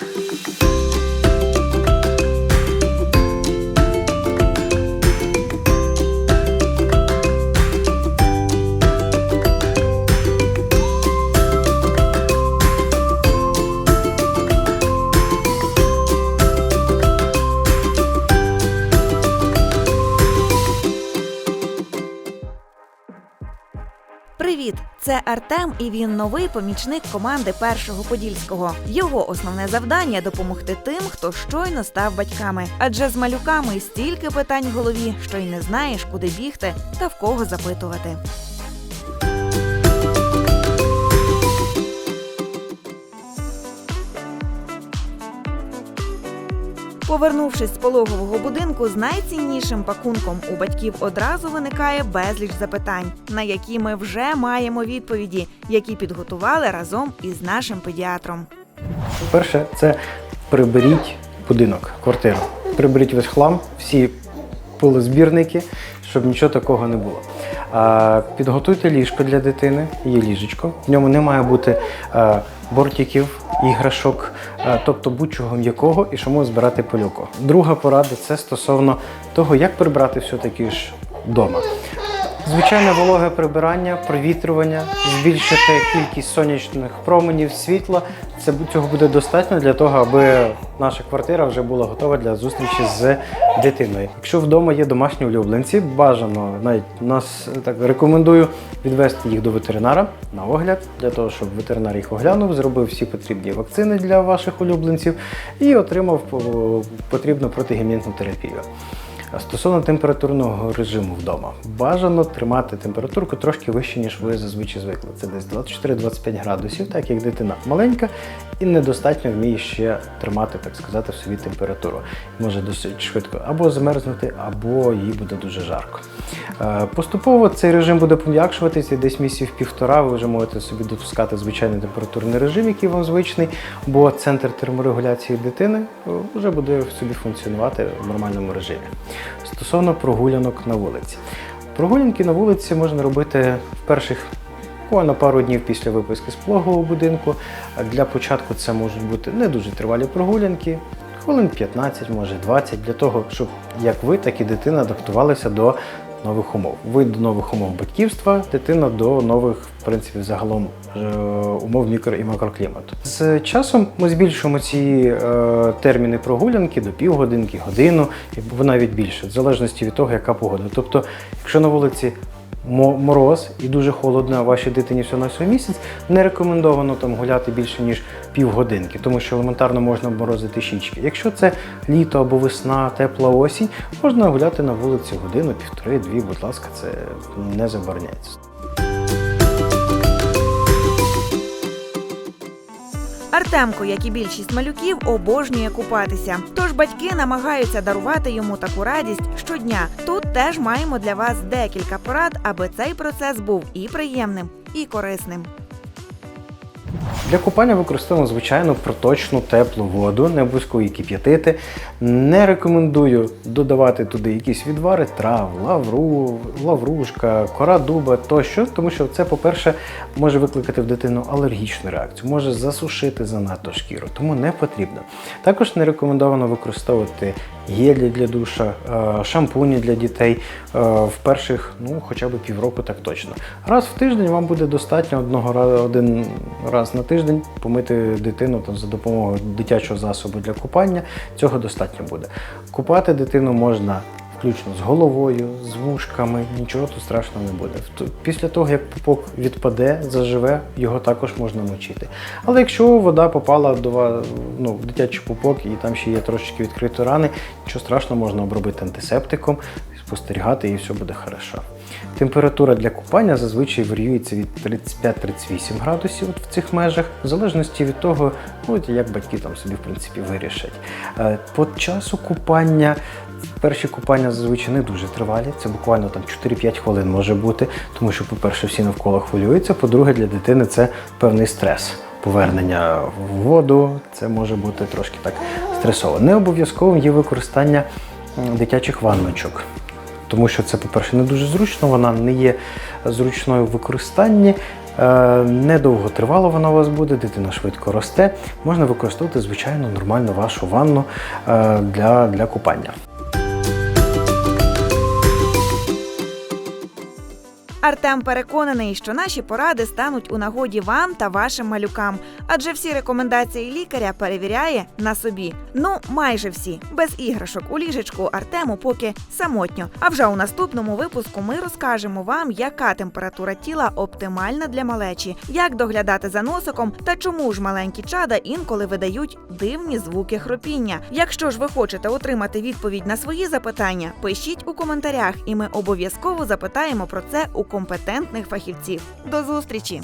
Thank you. Привіт! Це Артем, і він новий помічник команди першого подільського. Його основне завдання допомогти тим, хто щойно став батьками. Адже з малюками стільки питань в голові, що й не знаєш, куди бігти та в кого запитувати. Повернувшись з пологового будинку з найціннішим пакунком, у батьків одразу виникає безліч запитань, на які ми вже маємо відповіді, які підготували разом із нашим педіатром. Перше, це приберіть будинок, квартиру. Приберіть весь хлам, всі пилозбірники, щоб нічого такого не було. Підготуйте ліжко для дитини, є ліжечко. В ньому не має бути бортиків, іграшок, тобто будь-чого м'якого і що збирати пилюку. Друга порада це стосовно того, як прибрати все-таки ж вдома. Звичайне вологе прибирання, провітрювання, збільшити кількість сонячних променів, світла. Це цього буде достатньо для того, аби наша квартира вже була готова для зустрічі з дитиною. Якщо вдома є домашні улюбленці, бажано навіть нас так рекомендую відвести їх до ветеринара на огляд, для того, щоб ветеринар їх оглянув, зробив всі потрібні вакцини для ваших улюбленців і отримав потрібну протигемінтну терапію. Стосовно температурного режиму вдома, бажано тримати температурку трошки вище, ніж ви зазвичай звикли. Це десь 24-25 градусів, так як дитина маленька і недостатньо вміє ще тримати, так сказати, в собі температуру. Може досить швидко або замерзнути, або їй буде дуже жарко. Е, Поступово цей режим буде пом'якшуватися, десь місяців півтора ви вже можете собі допускати звичайний температурний режим, який вам звичний, бо центр терморегуляції дитини е, вже буде собі функціонувати в нормальному режимі. Стосовно прогулянок на вулиці. Прогулянки на вулиці можна робити в перших буквально пару днів після виписки з пологового будинку. Для початку це можуть бути не дуже тривалі прогулянки, хвилин 15, може 20, для того, щоб як ви, так і дитина адаптувалися до нових умов. Ви до нових умов батьківства, дитина до нових, в принципі, загалом е, умов мікро і макроклімату. З часом ми збільшуємо ці е, терміни прогулянки до півгодинки, годину, або навіть більше, в залежності від того, яка погода. Тобто, якщо на вулиці мороз і дуже холодно, а вашій дитині все на всього місяць, не рекомендовано там гуляти більше ніж півгодинки, тому що елементарно можна морозити щічки. Якщо це літо або весна, тепла осінь, можна гуляти на вулиці годину, півтори, дві, будь ласка, це не забороняється. Артемко, як і більшість малюків, обожнює купатися. Тож батьки намагаються дарувати йому таку радість щодня. Тут теж маємо для вас декілька порад, аби цей процес був і приємним, і корисним. Для купання використовуємо звичайну проточну теплу воду, не обов'язково її кип'ятити. Не рекомендую додавати туди якісь відвари трав, лавру, лаврушка, кора дуба тощо, тому що це, по-перше, може викликати в дитину алергічну реакцію, може засушити занадто шкіру, тому не потрібно. Також не рекомендовано використовувати гелі для душа, е, шампуні для дітей е, в перших, ну, хоча б півроку так точно. Раз в тиждень вам буде достатньо одного один раз на тиждень помити дитину там, за допомогою дитячого засобу для купання. Цього достатньо буде. Купати дитину можна. Включно з головою, з вушками, нічого тут страшного не буде. Після того, як пупок відпаде, заживе, його також можна мочити. Але якщо вода попала до ну, в дитячий пупок і там ще є трошечки відкриті рани, нічого страшного, можна обробити антисептиком, спостерігати і все буде хорошо. Температура для купання зазвичай варіюється від 35-38 градусів от в цих межах, в залежності від того, ну, як батьки там собі в принципі вирішать. Е, По часу купання. Перші купання зазвичай не дуже тривалі, це буквально там 4-5 хвилин може бути, тому що, по-перше, всі навколо хвилюються. По-друге, для дитини це певний стрес. Повернення в воду це може бути трошки так стресово. Не обов'язковим є використання дитячих ванночок тому що це, по-перше, не дуже зручно, вона не є зручною в використанні. Е, Недовго тривало вона у вас буде, дитина швидко росте. Можна використовувати звичайно нормальну вашу ванну е, для, для купання. Артем переконаний, що наші поради стануть у нагоді вам та вашим малюкам, адже всі рекомендації лікаря перевіряє на собі. Ну, майже всі, без іграшок у ліжечку Артему поки самотньо. А вже у наступному випуску ми розкажемо вам, яка температура тіла оптимальна для малечі, як доглядати за носиком та чому ж маленькі чада інколи видають дивні звуки хропіння. Якщо ж ви хочете отримати відповідь на свої запитання, пишіть у коментарях, і ми обов'язково запитаємо про це у компетентних фахівців. До зустрічі!